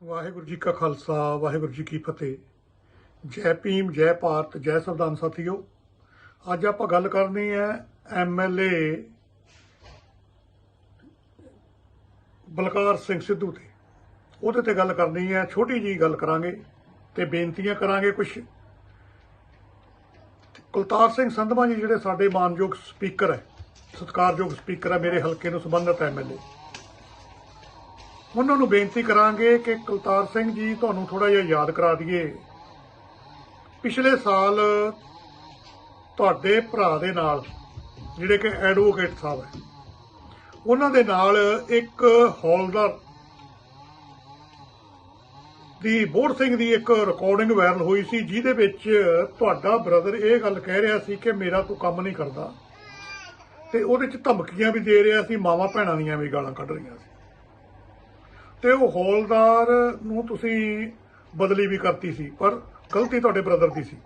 ਵਾਹਿਗੁਰੂ ਜੀ ਕਾ ਖਾਲਸਾ, ਵਾਹਿਗੁਰੂ ਜੀ ਕੀ ਫਤਿਹ। ਜੈ ਭੀਮ, ਜੈ ਭਾਰਤ, ਜੈ ਸੰਵਿਧਾਨ ਸਾਥੀਓ, ਅੱਜ ਆਪਾਂ ਗੱਲ ਕਰਨੀ ਹੈ ਐਮਐਲਏ ਬਲਕਾਰ ਸਿੰਘ ਸਿੱਧੂ ਤੇ। ਉਹਦੇ ਤੇ ਗੱਲ ਕਰਨੀ ਹੈ, ਛੋਟੀ ਜੀ ਗੱਲ ਕਰਾਂਗੇ ਤੇ ਬੇਨਤੀਆਂ ਕਰਾਂਗੇ ਕੁਝ ਕੁਲਤਾਰ ਸਿੰਘ ਸੰਧਵਾ ਜੀ ਜਿਹੜੇ ਸਾਡੇ ਮਾਨਯੋਗ ਸਪੀਕਰ ਹੈ, ਸਤਿਕਾਰਯੋਗ ਸਪੀਕਰ ਹੈ, ਮੇਰੇ ਹਲਕੇ ਨੂੰ ਸੰਬੰਧਿਤ ਐਮਐਲਏ ਉਹਨਾਂ ਨੂੰ ਬੇਨਤੀ ਕਰਾਂਗੇ ਕਿ ਕੁਲਤਾਰ ਸਿੰਘ ਜੀ ਤੁਹਾਨੂੰ ਥੋੜਾ ਜਿਹਾ ਯਾਦ ਕਰਾ ਦਈਏ। ਪਿਛਲੇ ਸਾਲ ਤੁਹਾਡੇ ਭਰਾ ਦੇ ਨਾਲ ਜਿਹੜੇ ਕਿ ਐਡਵੋਕੇਟ ਸਾਹਿਬ ਹੈ, ਉਹਨਾਂ ਦੇ ਨਾਲ ਇੱਕ ਹੌਲਦਾਰ ਦੀ ਬੋੜ ਸਿੰਘ ਦੀ ਇੱਕ ਰਿਕਾਰਡਿੰਗ ਵਾਇਰਲ ਹੋਈ ਸੀ, ਜਿਹਦੇ ਵਿੱਚ ਤੁਹਾਡਾ ਬ੍ਰਦਰ ਇਹ ਗੱਲ ਕਹਿ ਰਿਹਾ ਸੀ ਕਿ ਮੇਰਾ ਤੂੰ ਕੰਮ ਨਹੀਂ ਕਰਦਾ ਤੇ ਉਹਦੇ ਚ ਧਮਕੀਆਂ ਵੀ ਦੇ ਰਿਹਾ ਸੀ, ਮਾਵਾ ਭੈਣਾਂ ਦੀਆਂ ਵੀ ਗਾਲਾਂ ਕੱਢ ਰਹੀਆਂ ਸੀ। ਤੇ ਉਹ ਹੌਲਦਾਰ ਨੂੰ ਤੁਸੀਂ ਬਦਲੀ ਵੀ ਕਰਤੀ ਸੀ, ਪਰ ਗਲਤੀ ਤੁਹਾਡੇ ਬ੍ਰਦਰ ਦੀ ਸੀ।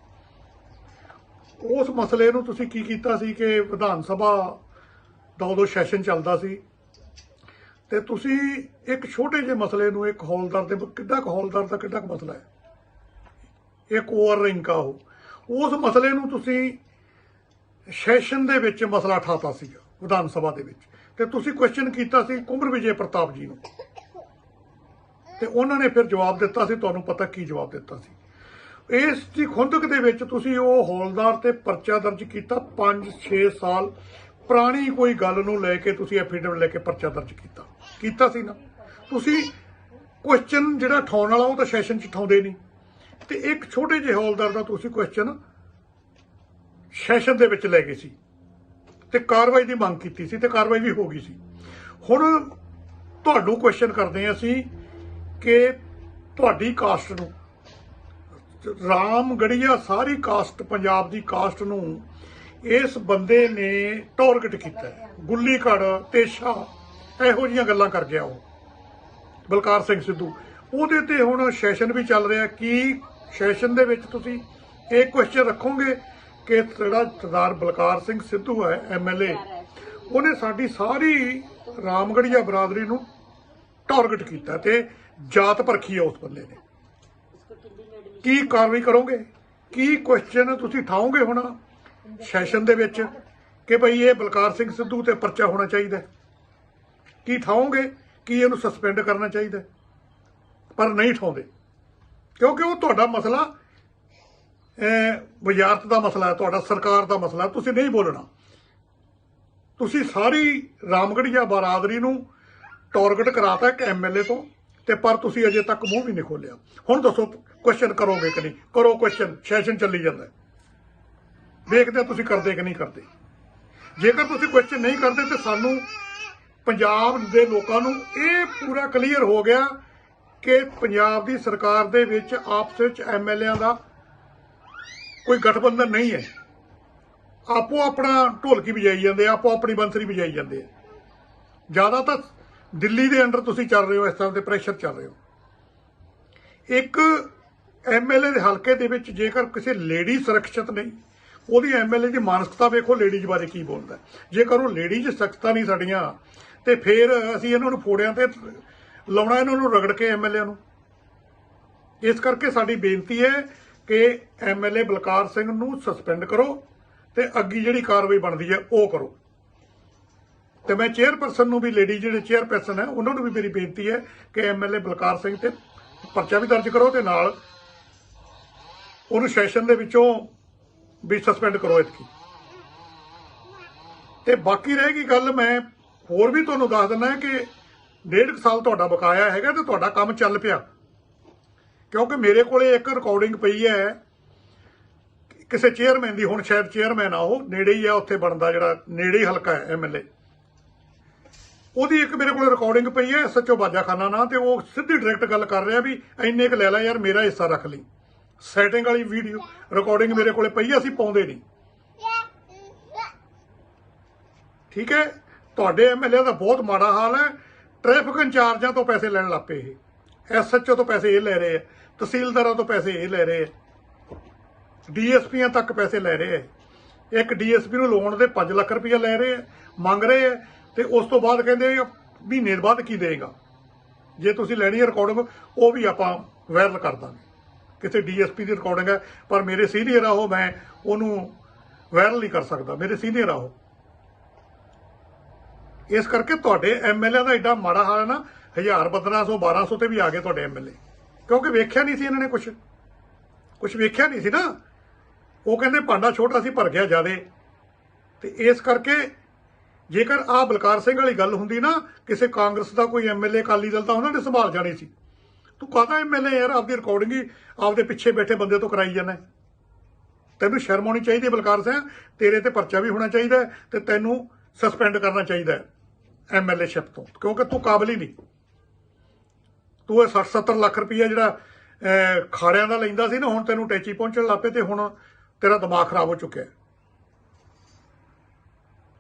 ਉਸ ਮਸਲੇ ਨੂੰ ਤੁਸੀਂ ਕੀ ਕੀਤਾ ਸੀ ਕਿ ਵਿਧਾਨ ਸਭਾ ਦਾ ਉਦੋਂ ਸੈਸ਼ਨ ਚੱਲਦਾ ਸੀ ਤੇ ਤੁਸੀਂ ਇੱਕ ਛੋਟੇ ਜਿਹੇ ਮਸਲੇ ਨੂੰ ਇੱਕ ਹੌਲਦਾਰ ਦੇ ਕਿੱਡਾ ਕੁ ਹੌਲਦਾਰ ਦਾ ਕਿੱਡਾ ਕੁ ਮਸਲਾ ਹੈ? ਇੱਕ ਓਵਰ ਰਿੰਕ ਆ ਉਹ। ਉਸ ਮਸਲੇ ਨੂੰ ਤੁਸੀਂ ਸੈਸ਼ਨ ਦੇ ਵਿੱਚ ਮਸਲਾ ਠਾਤਾ ਸੀਗਾ, ਵਿਧਾਨ ਸਭਾ ਦੇ ਵਿੱਚ। ਤੇ ਤੁਸੀਂ ਕੁਐਸਚਨ ਕੀਤਾ ਸੀ ਕੁੰਭਰ ਵਿਜੇ ਪ੍ਰਤਾਪ ਜੀ ਨੂੰ। ਤੇ ਉਹਨਾਂ ਨੇ ਫਿਰ ਜਵਾਬ ਦਿੱਤਾ ਸੀ, ਤੁਹਾਨੂੰ ਪਤਾ ਕੀ ਜਵਾਬ ਦਿੱਤਾ ਸੀ। ਇਸ ਦੀ ਖੁੰਦਕ ਦੇ ਵਿੱਚ ਤੁਸੀਂ ਉਹ ਹੌਲਦਾਰ ਤੇ ਪਰਚਾ ਦਰਜ ਕੀਤਾ 5-6 ਸਾਲ ਪੁਰਾਣੀ ਕੋਈ ਗੱਲ ਨੂੰ ਲੈ ਕੇ ਤੁਸੀਂ ਐਫੀਡੇਵਿਟ ਲੈ ਕੇ ਪਰਚਾ ਦਰਜ ਕੀਤਾ। ਕੀਤਾ ਸੀ ਨਾ। ਤੁਸੀਂ ਕੁਐਸਚਨ ਜਿਹੜਾ ਠਾਉਣ ਵਾਲਾ, ਉਹ ਤਾਂ ਸੈਸ਼ਨ 'ਚ ਠਾਉਂਦੇ ਨਹੀਂ। ਤੇ ਇੱਕ ਛੋਟੇ ਜਿਹੇ ਹੌਲਦਾਰ ਦਾ ਤੁਸੀਂ ਕੁਐਸਚਨ ਸੈਸ਼ਨ ਦੇ ਵਿੱਚ ਲੈ ਗਏ ਸੀ। ਤੇ ਕਾਰਵਾਈ ਦੀ ਮੰਗ ਕੀਤੀ ਸੀ ਤੇ ਕਾਰਵਾਈ ਵੀ ਹੋ ਗਈ ਸੀ। ਹੁਣ ਤੁਹਾਨੂੰ ਕੁਐਸਚਨ ਕਰਦੇ ਹਾਂ ਅਸੀਂ ਕਿ ਤੁਹਾਡੀ ਕਾਸਟ ਨੂੰ। ਰਾਮਗੜੀਆ ਸਾਰੀ ਕਾਸਟ ਪੰਜਾਬ ਦੀ ਕਾਸਟ ਨੂੰ ਇਸ ਬੰਦੇ ਨੇ ਟਾਰਗੇਟ ਕੀਤਾ ਗੁੱਲੀ ਘੜ ਤੇਸ਼ਾ, ਇਹੋ ਜੀਆਂ ਗੱਲਾਂ ਕਰ ਗਿਆ ਉਹ। ਬਲਕਾਰ ਸਿੰਘ ਸਿੱਧੂ। ਉਹਦੇ ਤੇ ਹੁਣ ਸੈਸ਼ਨ ਵੀ ਚੱਲ ਰਿਹਾ। ਕੀ ਸੈਸ਼ਨ ਦੇ ਵਿੱਚ ਤੁਸੀਂ ਇਹ ਕੁਐਸਚਨ ਰੱਖੋਗੇ ਕਿ ਜਿਹੜਾ ਸਰਦਾਰ ਬਲਕਾਰ ਸਿੰਘ ਸਿੱਧੂ ਹੈ ਐਮਐਲਏ ਉਹਨੇ ਸਾਡੀ ਸਾਰੀ ਰਾਮਗੜੀਆ ਬਰਾਦਰੀ ਨੂੰ ਟਾਰਗੇਟ ਕੀਤਾ ਤੇ ਜਾਤ ਪਰਖੀ ਹੈ ਉਸ ਬੰਦੇ ਨੇ। ਕੀ ਕਾਰਵਾਈ ਕਰੋਗੇ? ਕੀ ਕੁਐਸਚਨ ਤੁਸੀਂ ਠਾਓਗੇ ਹੁਣ ਸੈਸ਼ਨ ਦੇ ਵਿੱਚ ਕਿ ਭਈ ਇਹ ਬਲਕਾਰ ਸਿੰਘ ਸਿੱਧੂ ਤੇ ਪਰਚਾ ਹੋਣਾ ਚਾਹੀਦਾ ਕੀ ਠਾਓਗੇ ਕੀ ਇਹਨੂੰ ਸਸਪੈਂਡ ਕਰਨਾ ਚਾਹੀਦਾ ਪਰ ਨਹੀਂ ਠਾਉਂਦੇ ਕਿਉਂਕਿ ਉਹ ਤੁਹਾਡਾ ਮਸਲਾ ਵਜ਼ਾਰਤ ਦਾ ਮਸਲਾ ਹੈ, ਤੁਹਾਡਾ ਸਰਕਾਰ ਦਾ ਮਸਲਾ ਤੁਸੀਂ ਨਹੀਂ ਬੋਲਣਾ। ਤੁਸੀਂ ਸਾਰੀ ਰਾਮਗੜੀਆ ਬਰਾਦਰੀ ਨੂੰ ਟਾਰਗੇਟ ਕਰਾਤਾ ਇੱਕ ਐਮਐਲਏ ਤੋਂ। ਤੇ ਪਰ ਤੁਸੀਂ ਅਜੇ ਤੱਕ ਮੂੰਹ ਵੀ ਨਹੀਂ ਖੋਲਿਆ ਹੁਣ ਦੱਸੋ ਕੁਐਸਚਨ ਕਰੋਗੇ ਕਿ ਨਹੀਂ? ਕਰੋ ਕੁਐਸਚਨ ਸੈਸ਼ਨ ਚੱਲੀ ਜਾਂਦਾ। ਹੈ। ਵੇਖਦੇ ਤੁਸੀਂ ਕਰਦੇ ਕਿ ਨਹੀਂ ਕਰਦੇ। ਜੇਕਰ ਤੁਸੀਂ ਕੁਐਸਚਨ ਨਹੀਂ ਕਰਦੇ ਤੇ ਸਾਨੂੰ ਪੰਜਾਬ ਦੇ ਲੋਕਾਂ ਨੂੰ ਇਹ ਪੂਰਾ ਕਲੀਅਰ ਹੋ ਗਿਆ ਕਿ ਪੰਜਾਬ ਦੀ ਸਰਕਾਰ ਦੇ ਵਿੱਚ ਆਪਸ ਵਿੱਚ ਐਮਐਲਏਆਂ ਦਾ ਕੋਈ ਗਠਬੰਧਨ ਨਹੀਂ ਹੈ। ਆਪੋ ਆਪਣਾ ਢੋਲਕੀ ਵਜਾਈ ਜਾਂਦੇ ਆਪੋ ਆਪਣੀ ਬੰਸਰੀ ਵਜਾਈ ਜਾਂਦੇ ਆ। ਜ਼ਿਆਦਾ ਤਾਂ ਦਿੱਲੀ ਦੇ ਅੰਡਰ ਤੁਸੀਂ ਚੱਲ ਰਹੇ ਹੋ, ਇਸ ਤਰ੍ਹਾਂ ਦੇ ਪ੍ਰੈਸ਼ਰ ਚੱਲ ਰਹੇ ਹੋ। ਇੱਕ ਐਮਐਲਏ ਦੇ ਹਲਕੇ ਦੇ ਵਿੱਚ ਜੇਕਰ ਕਿਸੇ ਲੇਡੀ ਸੁਰੱਖਿਅਤ ਨਹੀਂ, ਉਹਦੀ ਐਮਐਲਏ ਦੀ ਮਾਨਸਿਕਤਾ ਵੇਖੋ ਲੇਡੀਜ਼ ਬਾਰੇ ਕੀ ਬੋਲਦਾ। ਜੇਕਰ ਉਹ ਲੇਡੀਜ਼ ਸਖਤਾ ਨਹੀਂ ਸਾਡੀਆਂ, ਤੇ ਫਿਰ ਅਸੀਂ ਇਹਨਾਂ ਨੂੰ ਫੋੜਿਆਂ ਤੇ ਲਾਉਣਾ, ਇਹਨਾਂ ਨੂੰ ਰਗੜ ਕੇ ਐਮਐਲਏ ਨੂੰ। ਇਸ ਕਰਕੇ ਸਾਡੀ ਬੇਨਤੀ ਹੈ ਕਿ ਐਮਐਲਏ ਬਲਕਾਰ ਸਿੰਘ ਨੂੰ ਸਸਪੈਂਡ ਕਰੋ ਤੇ ਅੱਗੀ ਜਿਹੜੀ ਕਾਰਵਾਈ ਬਣਦੀ ਹੈ, ਉਹ ਕਰੋ। ਤੇ ਮੈਂ ਚੇਅਰਪਰਸਨ ਨੂੰ ਵੀ ਲੇਡੀ ਜਿਹੜੇ ਚੇਅਰਪਰਸਨ ਹੈ, ਉਹਨਾਂ ਨੂੰ ਵੀ ਮੇਰੀ ਬੇਨਤੀ ਹੈ ਕਿ ਐਮਐਲਏ ਬਲਕਾਰ ਸਿੰਘ ਤੇ ਪਰਚਾ ਵੀ ਦਰਜ ਕਰੋ ਤੇ ਨਾਲ ਉਹਨੂੰ ਸੈਸ਼ਨ ਦੇ ਵਿੱਚੋਂ ਵੀ ਸਸਪੈਂਡ ਕਰੋ ਇਤਕੀ ਤੇ ਬਾਕੀ ਰਹੇਗੀ ਗੱਲ, ਮੈਂ ਹੋਰ ਵੀ ਤੁਹਾਨੂੰ ਦੱਸ ਦਿੰਦਾ ਕਿ ਡੇਢ ਕੁ ਸਾਲ ਤੁਹਾਡਾ ਬਕਾਇਆ ਹੈਗਾ ਤੇ ਤੁਹਾਡਾ ਕੰਮ ਚੱਲ ਪਿਆ। ਕਿਉਂਕਿ ਮੇਰੇ ਕੋਲੇ ਇੱਕ ਰਿਕਾਰਡਿੰਗ ਪਈ ਹੈ, ਕਿਸੇ ਚੇਅਰਮੈਨ ਦੀ, ਹੁਣ ਸ਼ਾਇਦ ਚੇਅਰਮੈਨ ਆ ਉਹ, ਨੇੜੇ ਹੀ ਆ, ਉੱਥੇ ਬਣਦਾ ਜਿਹੜਾ, ਨੇੜੇ ਹੀ ਹਲਕਾ ਹੈ ਐਮਐਲਏ ਉਹਦੀ ਇੱਕ ਮੇਰੇ ਕੋਲ ਰਿਕਾਰਡਿੰਗ ਪਈ ਹੈ, ਸੱਚੋ ਬਾਜਾਖਾਨਾ ਨਾਲ ਤੇ ਉਹ ਸਿੱਧੀ ਡਾਇਰੈਕਟ ਗੱਲ ਕਰ ਰਿਹਾ ਵੀ ਇੰਨੇ ਕੁ ਲੈ ਲੈ ਯਾਰ, ਮੇਰਾ ਹਿੱਸਾ ਰੱਖ ਲਈ। ਸੈਟਿੰਗ ਵਾਲੀ ਵੀਡੀਓ ਰਿਕਾਰਡਿੰਗ ਮੇਰੇ ਕੋਲੇ ਪਈ ਹੈ ਅਸੀਂ ਪਾਉਂਦੇ ਨਹੀਂ। ਠੀਕ ਹੈ? ਤੁਹਾਡੇ ਐਮਐਲਏ ਦਾ ਬਹੁਤ ਮਾੜਾ ਹਾਲ ਹੈ। ਟ੍ਰੈਫਿਕ ਇੰਚਾਰਜਾਂ ਤੋਂ ਪੈਸੇ ਲੈਣ ਲੱਪੇ ਇਹ। ਐਸਐਚਓ ਤੋਂ ਪੈਸੇ ਇਹ ਲੈ ਰਹੇ ਆ। ਤਹਿਸੀਲਦਾਰਾਂ ਤੋਂ ਪੈਸੇ ਇਹ ਲੈ ਰਹੇ ਆ। ਡੀਐਸਪੀਆਂ ਤੱਕ ਪੈਸੇ ਲੈ ਰਹੇ ਆ। ਇੱਕ ਡੀਐਸਪੀ ਨੂੰ ਲੋਨ ਦੇ 5 ਲੱਖ ਰੁਪਏ ਲੈ ਰਹੇ ਆ। ਮੰਗ ਰਹੇ ਆ ਤੇ ਉਸ ਤੋਂ ਬਾਅਦ ਕਹਿੰਦੇ ਮਹੀਨੇ ਬਾਅਦ ਕੀ ਦੇਗਾ ਜੇ ਤੁਸੀਂ ਲੈਣੀ ਹੈ ਰਿਕਾਰਡਿੰਗ ਉਹ ਵੀ ਆਪਾਂ ਵਾਇਰਲ ਕਰ ਦਾਂਗੇ। ਕਿਸੇ ਡੀਐਸਪੀ ਦੀ ਰਿਕਾਰਡਿੰਗ ਹੈ, ਪਰ ਮੇਰੇ ਸੀਨੀਅਰ ਆ ਉਹ, ਮੈਂ ਉਹਨੂੰ ਵਾਇਰਲ ਨਹੀਂ ਕਰ ਸਕਦਾ। ਮੇਰੇ ਸੀਨੀਅਰ ਆ ਉਹ। ਇਸ ਕਰਕੇ ਤੁਹਾਡੇ ਐਮਐਲਏ ਦਾ ਐਡਾ ਮਾੜਾ ਹਾਲ ਹੈ ਨਾ 1000 1500 1200 ਤੇ ਵੀ ਆ ਗਏ ਤੁਹਾਡੇ ਐਮਐਲਏ ਕਿਉਂਕਿ ਵੇਖਿਆ ਨਹੀਂ ਸੀ ਇਹਨਾਂ ਨੇ ਕੁਝ ਕੁਝ ਵੇਖਿਆ ਨਹੀਂ ਸੀ ਨਾ। ਉਹ ਕਹਿੰਦੇ ਭਾਂਡਾ ਛੋਟਾ ਸੀ, ਭਰ ਗਿਆ ਜਿਆਦੇ। ਤੇ ਇਸ ਕਰਕੇ ਜੇਕਰ ਆ ਬਲਕਾਰ ਸਿੰਘ ਵਾਲੀ ਗੱਲ ਹੁੰਦੀ ਨਾ ਕਿਸੇ ਕਾਂਗਰਸ ਦਾ ਕੋਈ ਐਮਐਲਏ ਅਕਾਲੀ ਦਲ ਤਾਂ ਉਹਨਾਂ ਨੇ ਸੰਭਾਲ ਜਾਣੀ ਸੀ। ਤੂੰ ਕਾਹਦਾ ਐਮਐਲਏ ਯਾਰ? ਆਪਦੀ ਰਿਕਾਰਡਿੰਗ ਹੀ ਆਪਦੇ ਪਿੱਛੇ ਬੈਠੇ ਬੰਦੇ ਤੋਂ ਕਰਾਈ ਜਾਂਦਾ। ਤੈਨੂੰ ਸ਼ਰਮ ਆਉਣੀ ਚਾਹੀਦੀ ਬਲਕਾਰ ਸਿੰਘ? ਤੇਰੇ ਤੇ ਪਰਚਾ ਵੀ ਹੋਣਾ ਚਾਹੀਦਾ ਹੈ ਤੇ ਤੈਨੂੰ ਸਸਪੈਂਡ ਕਰਨਾ ਚਾਹੀਦਾ ਹੈ ਐਮਐਲਏਸ਼ਿਪ ਤੋਂ। ਕਿਉਂਕਿ ਤੂੰ ਕਾਬਲ ਹੀ ਨਹੀਂ। ਤੂੰ ਇਹ 60 70 ਲੱਖ ਰੁਪਈਆ ਜਿਹੜਾ ਅਹ, ਖਾੜਿਆਂ ਦਾ ਲੈਂਦਾ ਸੀ ਨਾ ਹੁਣ ਤੈਨੂੰ ਟੈਚੀ ਪਹੁੰਚਣ ਲੱਪੇ ਤੇ ਹੁਣ ਤੇਰਾ ਦਿਮਾਗ ਖਰਾਬ ਹੋ ਚੁੱਕਿਆ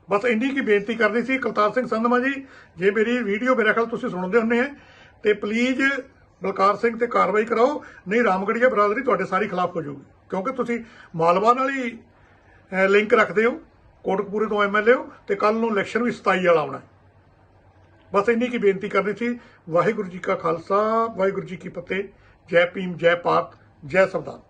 ਬਸ ਇੰਨੀ ਕੀ ਬੇਨਤੀ ਕਰਨੀ ਸੀ ਕੁਲਤਾਰ ਸਿੰਘ ਸੰਧਮਾ ਜੀ, ਜੇ ਮੇਰੀ ਵੀਡੀਓ ਮੇਰੇ ਖਿਆਲ ਤੁਸੀਂ ਸੁਣਦੇ ਹੁੰਦੇ ਆ, ਤੇ ਪਲੀਜ਼ ਬਲਕਾਰ ਸਿੰਘ ਤੇ ਕਾਰਵਾਈ ਕਰਾਓ, ਨਹੀਂ ਰਾਮਗੜੀਆ ਬਰਾਦਰੀ ਤੁਹਾਡੇ ਸਾਰੀ ਖਿਲਾਫ ਹੋ ਜਾਊਗੀ। ਕਿਉਂਕਿ ਤੁਸੀਂ ਮਾਲਵਾ ਨਾਲ ਹੀ ਲਿੰਕ ਰੱਖਦੇ ਹੋ, ਕੋਟਕਪੂਰੇ ਤੋਂ ਐਮਐਲਏ ਹੋ, ਤੇ ਕੱਲ ਨੂੰ ਇਲੈਕਸ਼ਨ ਵੀ 27 ਵਾਲਾ ਆਉਣਾ ਹੈ। ਬਸ ਇੰਨੀ ਕੀ ਬੇਨਤੀ ਕਰਨੀ ਸੀ, ਵਾਹਿਗੁਰੂ ਜੀ ਕਾ ਖਾਲਸਾ, ਵਾਹਿਗੁਰੂ ਜੀ ਕੀ ਫਤਿਹ, ਜੈ ਭੀਮ, ਜੈ ਪਾਤ ਜੈ ਸਰਦਾਰ